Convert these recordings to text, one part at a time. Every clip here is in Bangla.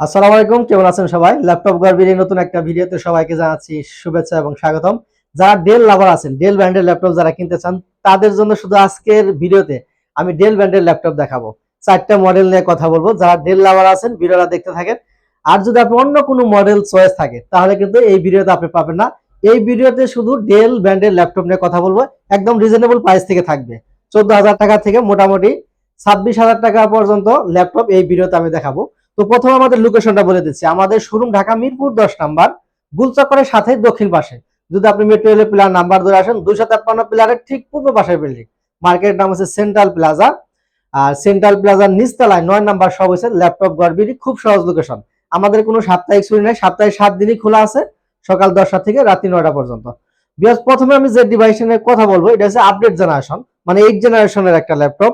আসসালামু আলাইকুম, কেমন আছেন সবাই? ল্যাপটপ গর্বের নতুন একটা ভিডিওতে সবাইকে জানাচ্ছি শুভেচ্ছা এবং স্বাগতম। যারা ডেল লাভার আছেন ডেল ব্র্যান্ডের ল্যাপটপ যারা কিনতে চান, তাদের জন্য শুধু আজকের ভিডিওতে আমি ডেল ব্র্যান্ডের ল্যাপটপ দেখাবো। চারটা মডেল নিয়ে কথা বলব। যারা ডেল লাভার আছেন, ভিডিওটা দেখতে থাকেন। আর যদি আপনি অন্য কোনো মডেল চয়েস থাকে, তাহলে কিন্তু এই ভিডিওতে আপনি পাবেন না। এই ভিডিওতে শুধু ডেল ব্র্যান্ডের ল্যাপটপ নিয়ে কথা বলব। একদম রিজনেবল প্রাইস থেকে থাকবে। চোদ্দ হাজার টাকা থেকে মোটামুটি ছাব্বিশ হাজার টাকা পর্যন্ত ল্যাপটপ এই ভিডিওতে আমি দেখাবো। তো প্রথম আমাদের লোকেশনটা বলে দিচ্ছি। আমাদের শোরুম ঢাকা মিরপুর দশ নাম্বার, গুলচক্করের সাথে দক্ষিণ পাশে। যদি আপনি মেট্রো রেলের পিলার নাম্বার ধরে আসেন, দুইশো তেপ্পান্ন পিলারের ঠিক পূর্ব পাশের বিল্ডিং মার্কেটের নাম হচ্ছে সেন্ট্রাল প্লাজা আর সেন্ট্রাল প্লাজার নিচতলায় নয় নাম্বার সব হচ্ছে ল্যাপটপ গড়বিড়ি খুব সহজ লোকেশন আমাদের কোনো সাপ্তাহিক ছুটি নেই, সপ্তাহে সাত দিনই খোলা আছে, সকাল দশটা থেকে রাত্রি নয়টা পর্যন্ত। বিকজ প্রথমে আমি যে ডিভাইস নিয়ে কথা বলব, এটা হচ্ছে আপডেট জেনারেশন মানে এইট জেনারেশনের একটা ল্যাপটপ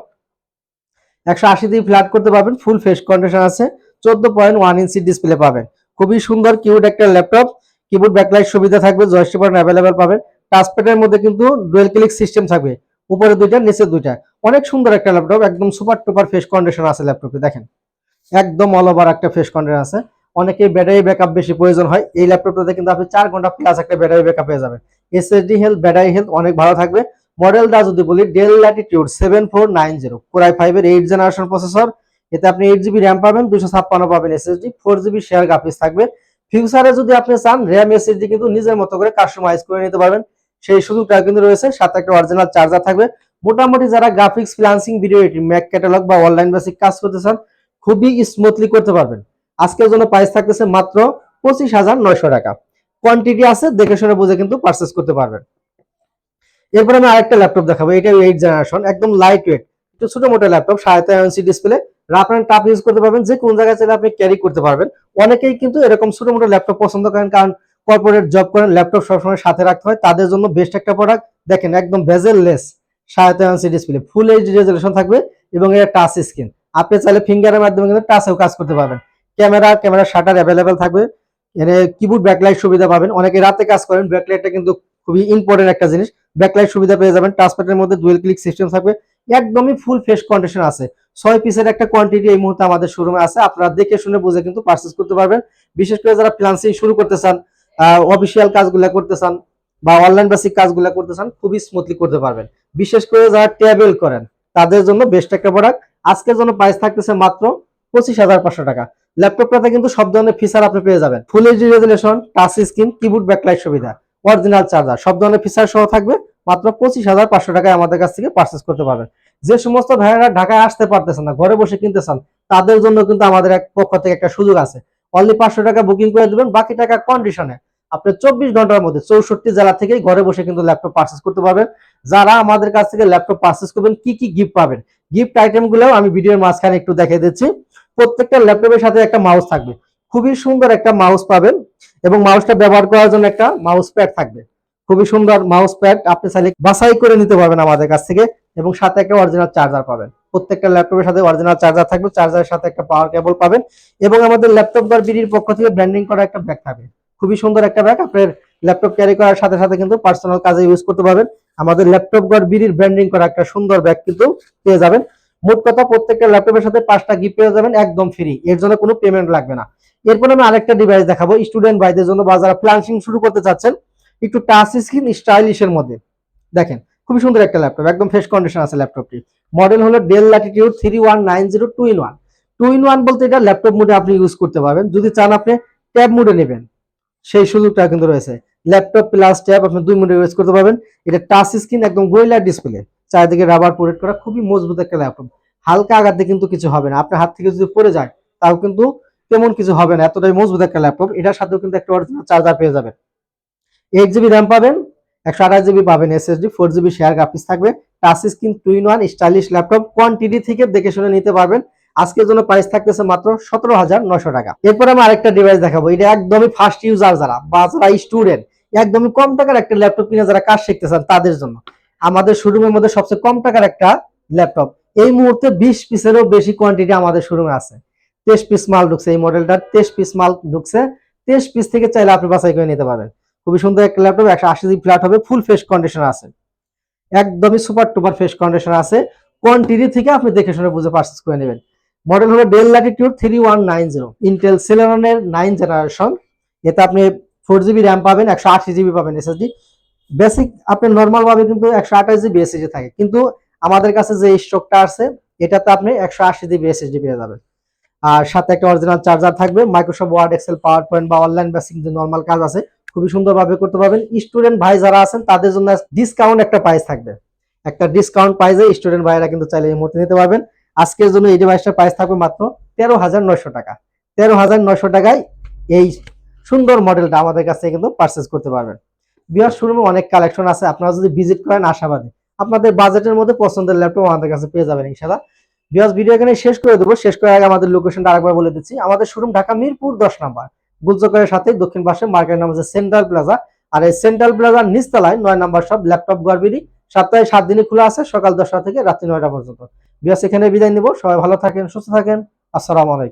একশো আশি দিয়ে ফ্ল্যাট করতে পারবেন ফুল ফেস কন্ডিশন আছে। চোদ্দ পয়েন্ট ওয়ান ইঞ্চি ডিসপ্লে পাবেন। খুবই সুন্দর কিউড একটা ল্যাপটপ কিবোর্ড ব্যাকলাইট সুবিধা থাকবে জয়স্টিক বাটন অ্যাভেলেবেল পাবেন। টাচপ্যাডের মধ্যে কিন্তু ডুয়েল ক্লিক সিস্টেম থাকবে। উপরে দুইটা, নিচে দুইটা। অনেক সুন্দর একটা ল্যাপটপ একদম সুপার টুপার ফেস কন্ডিশন আছে ল্যাপটপে দেখেন। একদম অল ওভার একটা ফেস কন্ডিশন আছে। অনেকে ব্যাটারি ব্যাকআপ বেশি প্রয়োজন হয়। এই ল্যাপটপটাতে কিন্তু আপনি চার ঘণ্টা প্লাস একটা ব্যাটারি ব্যাকআপ পেয়ে যাবেন। এসএসডি হেলথ ব্যাটারি হেলথ অনেক ভালো থাকবে। মডেলটা যদি বলি Dell Latitude seven four nine zero core i ফাইভের এইট জেনারেশন প্রসেসর এতে আপনি এইট জিবি র্যাম পাবেন দুশো ছাপ্পান্ন পাবেন SSD four GB share graphics থাকবে। ফিউচারে যদি আপনি চান র্যাম এসএসডি কিন্তু নিজের মতো করে কাস্টমাইজ করে নিতে পারবেন। সেই সুযোগটা কিন্তু রয়েছে, সাথে একটা অরিজিনাল চার্জার থাকবে। মোটামুটি যারা graphics freelancing video editing Mac catalog বা অনলাইন বেসিক কাজ করতে চান, খুবই স্মুথলি করতে পারবেন। আজকের জন্য প্রাইস থাকতেছে মাত্র পঁচিশ হাজার নয়শো টাকা। কোয়ান্টিটি আছে, দেখে শুনে বুঝে কিন্তু পারচেস করতে পারবেন। এরপর আমি আরেকটা ল্যাপটপ দেখাবো এটা এইট জেনারেশন একদম লাইট ওয়েট একটু ছোট মোটো ল্যাপটপ সাড়ে তেরো inch display and tough use করতে পারবেন, যে কোন জায়গায় চাইলে আপনি ক্যারি করতে পারবেন। অনেকেই কিন্তু এরকম ছোট মোটো ল্যাপটপ পছন্দ করেন, কারণ কর্পোরেট জব করেন ল্যাপটপ সবসময় সাথে রাখতে হয়। তাদের জন্য বেস্ট একটা প্রোডাক্ট দেখেন একদম ভেজেল লেস সাড়ে ডিসপ্লে ফুল এইচডি রেজলিউশন থাকবে এবং এটা টাচ স্ক্রিন আপনি চাইলে ফিঙ্গারের মাধ্যমে কিন্তু টাচেও কাজ করতে পারবেন। ক্যামেরা ক্যামেরা শাটার অ্যাভেলেবেল থাকবে। এখানে কিবোর্ড ব্যাকলাইট সুবিধা পাবেন। অনেকে রাতে কাজ করেন ব্যাকলাইটটা কিন্তু খুবই ইম্পর্টেন্ট একটা জিনিস। ব্যাকলাইট সুবিধা পেয়ে যাবেন টাচপ্যাডের মধ্যে ডুয়েল ক্লিক সিস্টেম থাকবে। একদমই ফুল ফ্রেশ কন্ডিশন আছে। ছয় পিসের একটা কোয়ান্টিটি এই মুহূর্তে আমাদের শোরুমে আছে। আপনারা দেখে শুনে বুঝে কিন্তু পারচেস করতে পারবেন। বিশেষ করে যারা ফ্রিল্যান্সিং শুরু করতে চান অফিসিয়াল কাজগুলো করতে চান বা অনলাইন বেসিক কাজগুলো করতে চান, খুবই স্মুথলি করতে পারবেন। বিশেষ করে যারা ট্রাভেল করেন, তাদের জন্য বেস্ট একটা প্রোডাক্ট আজকের জন্য প্রাইস থাকতেছে মাত্র পঁচিশ হাজার পাঁচশো টাকা। ল্যাপটপটাতে কিন্তু সব ধরনের ফিচার আপনি পেয়ে যাবেন। Full HD resolution touch screen keyboard backlight সুবিধা অরিজিনাল চার্জার সব ধরনের ফিচার সহ থাকবে। মাত্র পঁচিশ হাজার পাঁচশো টাকায় আমাদের কাছ থেকে পারচেস করতে পারবেন। যে সমস্ত ভাইয়েরা ঢাকায় আসতে পারতেছেন না, ঘরে বসে কিনতে চান, তাদের জন্য কিন্তু আমাদের এক পক্ষ থেকে একটা সুযোগ আছে। অনলি পাঁচশো টাকা বুকিং করে দেবেন, বাকি টাকা কন্ডিশনে আপনি চব্বিশ ঘণ্টার মধ্যে চৌষট্টি জেলা থেকেই ঘরে বসে কিন্তু ল্যাপটপ পারচেস করতে পারবেন। যারা আমাদের কাছ থেকে ল্যাপটপ পারচেস করবেন, কি কি গিফট পাবেন? গিফট আইটেমগুলো আমি ভিডিওর মাঝখানে একটু দেখিয়ে দিচ্ছি। প্রত্যেকটা ল্যাপটপের সাথে একটা মাউস থাকবে। খুবই সুন্দর একটা মাউস পাবেন এবং মাউসটা ব্যবহার করার জন্য একটা মাউস প্যাড থাকবে। খুবই সুন্দর মাউস প্যাড আপনি চাইলে বাছাই করে নিতে পারবেন আমাদের কাছ থেকে এবং সাথে একটা অরিজিনাল চার্জার পাবেন। প্রত্যেকটা ল্যাপটপের সাথে অরিজিনাল চার্জার থাকবে চার্জারের সাথে একটা পাওয়ার কেবল পাবেন এবং আমাদের ল্যাপটপ বার বিডির পক্ষ থেকে ব্র্যান্ডিং করা একটা ব্যাগ থাকবে। খুবই সুন্দর একটা ব্যাগ আপনার ল্যাপটপ ক্যারি করার সাথে সাথে কিন্তু পার্সোনাল কাজে ইউজ করতে পারবেন। আমাদের ল্যাপটপ গড় বিডির ব্র্যান্ডিং করা একটা সুন্দর ব্যাগ কিন্তু পেয়ে যাবেন। মোট কথা প্রত্যেকটা ল্যাপটপের সাথে পাঁচটা গিফট পেয়ে যাবেন, একদম ফ্রি এর জন্য কোনো পেমেন্ট লাগবে না। এরপর আমি আরেকটা ডিভাইস দেখাবো স্টুডেন্ট ভাইদের জন্য বা যারা প্ল্যানিং শুরু করতে চাচ্ছেন একটু টাচ স্ক্রিন স্টাইলিশের মধ্যে। দেখেন, খুবই সুন্দর একটা ল্যাপটপ একদম ফ্রেশ কন্ডিশন আছে ল্যাপটপটি মডেল হলো Dell Latitude three one nine zero two in one two in one বলতে এটা ল্যাপটপ মোডে আপনি ইউজ করতে পারবেন। যদি চান আপনি ট্যাব মোডে নেবেন, সেই সুযোগটা কিন্তু রয়েছে। ল্যাপটপ প্লাস ট্যাব আপনি দুই মোডে ইউজ করতে পারবেন। এটা টাচ স্ক্রিন একদম গোয়েলা ডিসপ্লে চারিদিকে রাবার পোরেট করা, খুবই মজবুত একটা ল্যাপটপ হালকা আঘাতে কিন্তু কিছু হবে না। আপনার হাত থেকে যদি পড়ে যায়, তাও কিন্তু তেমন কিছু হবে না। এতটাই মজবুত একটা ল্যাপটপ এটার সাথেও কিন্তু একটা অরিজিনাল চার্জার পেয়ে যাবেন। এইট জিবি র্যাম পাবেন, একশো আঠাশ জিবি পাবেন SSD four GB share graphics থাকবে touch screen two in one stylish laptop quantity থেকে দেখে শুনে নিতে পারবেন। আজকের জন্য প্রাইস থাকতেছে মাত্র সতেরো হাজার নশো টাকা। এরপর আমি আরেকটা ডিভাইস দেখাবো, এটা একদমই ফার্স্ট ইউজার যারা, বা যারা স্টুডেন্ট একদমই কম টাকার একটা ল্যাপটপ কিনে যারা কাজ শিখতে চান তাদের জন্য। আমাদের শোরুমের মধ্যে সবচেয়ে কম টাকার একটা ল্যাপটপ এই মুহূর্তে বিশ পিসেরও বেশি কোয়ান্টিটি আমাদের শোরুমে আছে। তেইশ পিস মাল ঢুকছে এই মডেলটার তেইশ পিস মাল ঢুকছে, তেইশ পিস থেকে চাইলে আপনি বাছাই করে নিতে পারবেন। খুবই সুন্দর একটা ল্যাপটপ একশো আশি জিবি ফ্ল্যাট হবে ফুল ফ্রেশ কন্ডিশন আছে। একদমই সুপার টুপার ফ্রেশ কন্ডিশন আছে। কোয়ান্টিটি থেকে আপনি দেখে শুনে বুঝে পারচেস করে নেবেন। মডেল হলো Dell Latitude three one nine zero Intel সেলেরনের nine generation এতে আপনি ফোর জিবি র্যাম পাবেন, একশো আশি জিবি পাবেন এসএসডি বেসিক আপনি নর্মাল ভাবে কিন্তু একশো আঠাশ জিবি এসএসডি থাকে। কিন্তু আমাদের কাছে যে স্টকটা আছে, এটাতে আপনি একশো আশি জিবি এসএসডি পেয়ে যাবেন। আর সাথে একটা অরিজিনাল চার্জার থাকবে Microsoft Word Excel PowerPoint বা অনলাইন বেসিক যে নর্মাল কাজ আছে খুবই সুন্দরভাবে করতে পারবেন। স্টুডেন্ট ভাই যারা আছেন, তাদের জন্য ডিসকাউন্ট একটা প্রাইস থাকবে। একটা ডিসকাউন্ট প্রাইসে স্টুডেন্ট ভাইরা কিন্তু চাইলে এই মুহূর্তে নিতে পারবেন। আজকের জন্য এই ডিভাইসটার প্রাইস থাকবে মাত্র তেরো হাজার নয়শো টাকা। তেরো হাজার নয়শো টাকায় এই সুন্দর মডেলটা আমাদের কাছে কিন্তু পারচেস করতে পারবেন। বিহার শোরুমে অনেক কালেকশন আছে। আপনারা যদি ভিজিট করেন, আশাবাদী। আপনাদের বাজেটের মধ্যে পছন্দের ল্যাপটপ আমাদের কাছে পেয়ে যাবেন, ইনশাআল্লাহ। বিহার ভিডিও এখানে শেষ করে দেবো। শেষ করার আগে আমাদের লোকেশনটা আরেকবার বলে দিচ্ছি। আমাদের শোরুম ঢাকা মিরপুর দশ নাম্বার। গুলচকের সাথে দক্ষিণ পাশে মার্কেট নাম হচ্ছে সেন্ট্রাল প্লাজা আর এই সেন্ট্রাল প্লাজার নিচতলায় নয় নাম্বার সব ল্যাপটপ গড়বিড়ি সপ্তাহে সাত দিনে খোলা আছে, সকাল দশটা থেকে রাত্রি নয়টা পর্যন্ত। বিয়াস এখানে বিদায় নিব। সবাই ভালো থাকেন, সুস্থ থাকেন। আসসালামু আলাইকুম।